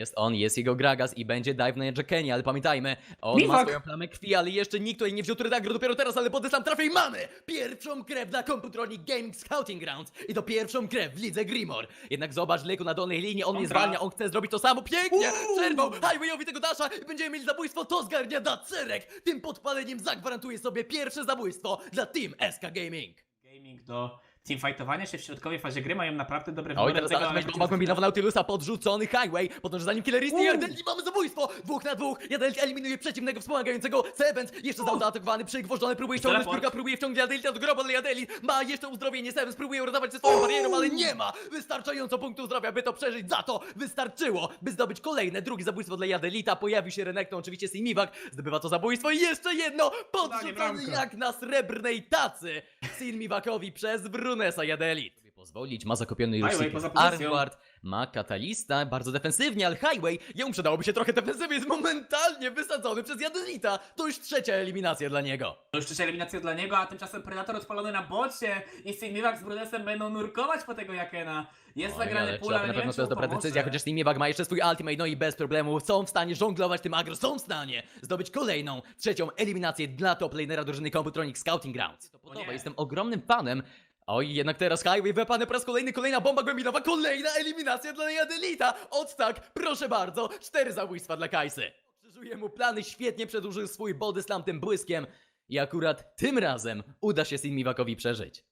Jest on, jest jego Gragas i będzie dive na Kenny, ale pamiętajmy, on ma Miwak. swoją plamę krwi, ale jeszcze nikt tutaj nie wziął Turdagro dopiero teraz, ale pod sam trafia i mamy pierwszą krew dla Computronic Gaming Scouting Grounds i to pierwszą krew w lidze Grimor. Jednak zobacz, Leku na dolnej linii, on nie Kontra. zwalnia, on chce zrobić to samo, pięknie, Uuu. przerwał Highwayowi tego dasza i będziemy mieli zabójstwo, to zgarnia Dacerek, tym podpaleniem zagwarantuje sobie pierwsze zabójstwo dla Team SK Gaming. Gaming do teamfightowania się w środkowej fazie gry mają naprawdę dobre Oj, teraz zaraz będzie bomba Nautilusa, podrzucony Highway, podąża za nim Killeristy i Uuu. Jardelli, mamy zabójstwo! Dwóch na dwóch, Jardelli eliminuje przeciwnego wspomagającego Sevens, jeszcze zaatakowany, przygwożdżony, próbuje ściągnąć piórka, próbuje wciągnąć Jardelli do grobu, ale Jardelli ma jeszcze uzdrowienie, Sevens próbuje uratować się swoją barierą, ale nie ma! Wystarczająco punktu zdrowia, by to przeżyć, za to wystarczyło, by zdobyć kolejne, drugie zabójstwo dla Jardelita, pojawił się Renekton, oczywiście Simiwak, zdobywa to zabójstwo i jeszcze jedno, podrzucony jak na srebrnej tacy, Simiwakowi przez Brunesa Jardelit. Sobie pozwolić, ma zakopiony już Highway poza pozycją. Armward, ma katalista, bardzo defensywnie, ale Highway, jemu przydałoby się trochę defensywy, jest momentalnie wysadzony przez Jadelita. To już trzecia eliminacja dla niego. To już trzecia eliminacja dla niego, a tymczasem Predator odpalony na bocie i Sigmiwak z Brunesem będą nurkować po tego Jakena. Jest Oj, zagrany pula, ale na nie wiem, pewno czy to jest mu dobra pomoże. decyzja, chociaż Team ma jeszcze swój ultimate, no i bez problemu są w stanie żonglować tym agro, są w stanie zdobyć kolejną, trzecią eliminację dla top lanera drużyny Computronic Scouting Grounds. To podoba, nie. jestem ogromnym fanem. Oj, jednak teraz Highway wypany po raz kolejny, kolejna bomba głębinowa, kolejna eliminacja dla Jadelita. Od tak, proszę bardzo, cztery zabójstwa dla Kajsy. Krzyżuje mu plany, świetnie przedłużył swój body slam tym błyskiem. I akurat tym razem uda się Sinmiwakowi przeżyć.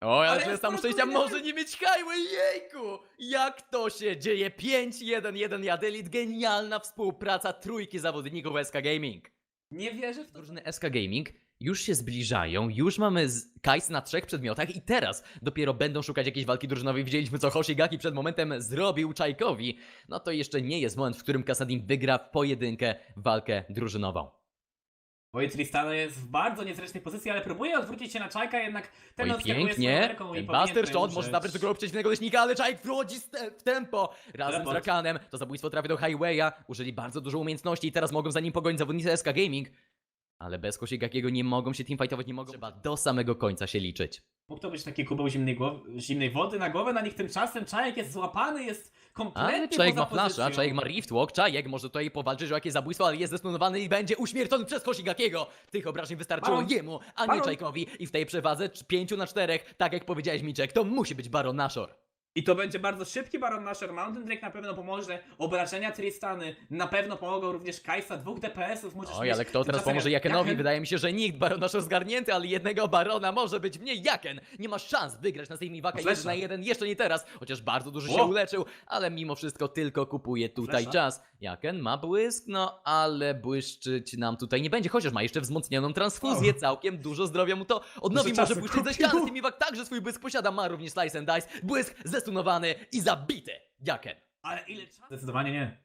Oj, ale Ale tyle tam szczęścia może nie mieć Highway, jejku! Jak to się dzieje? 5-1-1 Jadelit, genialna współpraca trójki zawodników SK Gaming. Nie wierzę w to. Drużyny SK Gaming już się zbliżają, już mamy z Kajs na trzech przedmiotach i teraz dopiero będą szukać jakiejś walki drużynowej. Widzieliśmy co Hoshigaki przed momentem zrobił Czajkowi. No to jeszcze nie jest moment, w którym Kasadin wygra w pojedynkę walkę drużynową. Oj, Tristana jest w bardzo niezręcznej pozycji, ale próbuje odwrócić się na Czajka, jednak ten Oj, z pięknie. Buster Shot może do głowy przeciwnego leśnika, ale Czajk wchodzi z w tempo. Razem z Teleport. Rakanem. To zabójstwo trafi do Highwaya. Użyli bardzo dużo umiejętności i teraz mogą za nim pogonić zawodnicy SK Gaming. Ale bez Kosiegakiego nie mogą się teamfightować, nie mogą. Trzeba do samego końca się liczyć. Mógł to być taki kubeł zimnej, głowy, zimnej wody na głowę, na nich tymczasem Czajek jest złapany, jest kompletnie Ale Czajek poza ma flasza, pozycją. Czajek ma riftwalk, Czajek może tutaj powalczyć o jakieś zabójstwo, ale jest zdestonowany i będzie uśmiercony przez Koshigakiego. Tych obrażeń wystarczyło Baron. jemu, a nie Baron. Czajkowi. I w tej przewadze 5 na 4, tak jak powiedziałeś Miczek, to musi być Baron Nashor. I to będzie bardzo szybki Baron Nashor. Mountain Drake na pewno pomoże. Obrażenia Tristany na pewno pomogą również Kajsa. Dwóch DPS-ów możesz Oj, mieć. ale kto teraz Tymczasem pomoże Jakenowi? Jaken- Wydaje mi się, że nikt. Baron nasz zgarnięty, ale jednego Barona może być mniej. Jaken nie ma szans wygrać na tej Waka Flesza. jeden na jeden. Jeszcze nie teraz, chociaż bardzo dużo się uleczył, ale mimo wszystko tylko kupuje tutaj Flesza. czas. Jaken ma błysk, no ale błyszczyć nam tutaj nie będzie, chociaż ma jeszcze wzmocnioną transfuzję. Całkiem dużo zdrowia mu to odnowi. Może błyszczyć ze kupił. ściany. Timiwak także swój błysk posiada. Ma również Slice and Dice. Błysk zestunowany i zabity. Jaken. Ale ile czasu? Zdecydowanie nie.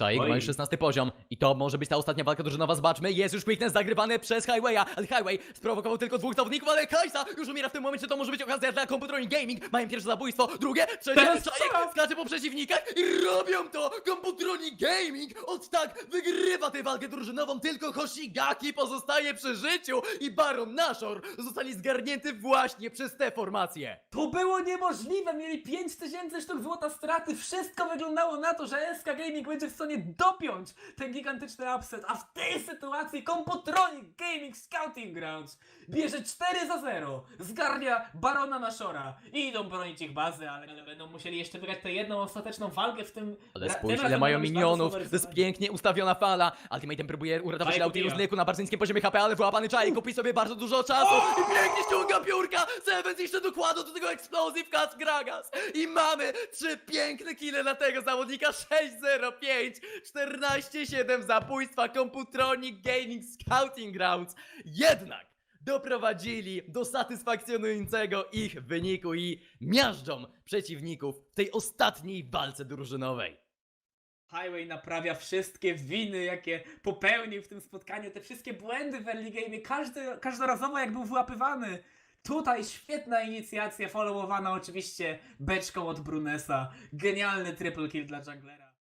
Czajek Oj. ma już 16 poziom. I to może być ta ostatnia walka drużynowa, zobaczmy, jest już quickness zagrywany przez Highwaya, ale Highway sprowokował tylko dwóch zawodników, ale Kajsa już umiera w tym momencie, to może być okazja dla Computronic Gaming, mają pierwsze zabójstwo, drugie, trzecie, Teraz Czajek skacze po przeciwnikach i robią to, Computronic Gaming, od tak wygrywa tę walkę drużynową, tylko Hoshigaki pozostaje przy życiu i Baron Nashor zostanie zgarnięty właśnie przez tę formację. To było niemożliwe! Mieli 5000 sztuk złota straty. Wszystko wyglądało na to, że SK Gaming będzie w stanie dopiąć ten gigantyczny upset. A w tej sytuacji Computronic Gaming Scouting Grounds bierze 4 za 0. Zgarnia Barona Nashora i idą bronić ich bazy, ale, ale będą musieli jeszcze wygrać tę jedną ostateczną walkę w tym. Ale spójrz, ile mają minionów, to jest pięknie ustawiona fala. Ultimatem próbuje uratować Nautilus. Nyku na bardzo niskim poziomie HP, ale wyłapany Czajek kupi sobie bardzo dużo czasu i pięknie ściąga piórka. Sevens jeszcze dokłada do tego Explosive Cast Gragas i mamy trzy piękne kile dla tego zawodnika 6-0-5, 14-7 zabójstwa Computronic Gaming Scouting Grounds. Jednak doprowadzili do satysfakcjonującego ich wyniku i miażdżą przeciwników w tej ostatniej walce drużynowej. Highway naprawia wszystkie winy, jakie popełnił w tym spotkaniu, te wszystkie błędy w early game, każdy, każdorazowo jak był wyłapywany. Tutaj świetna inicjacja, followowana oczywiście beczką od Brunesa. Genialny triple kill dla junglera.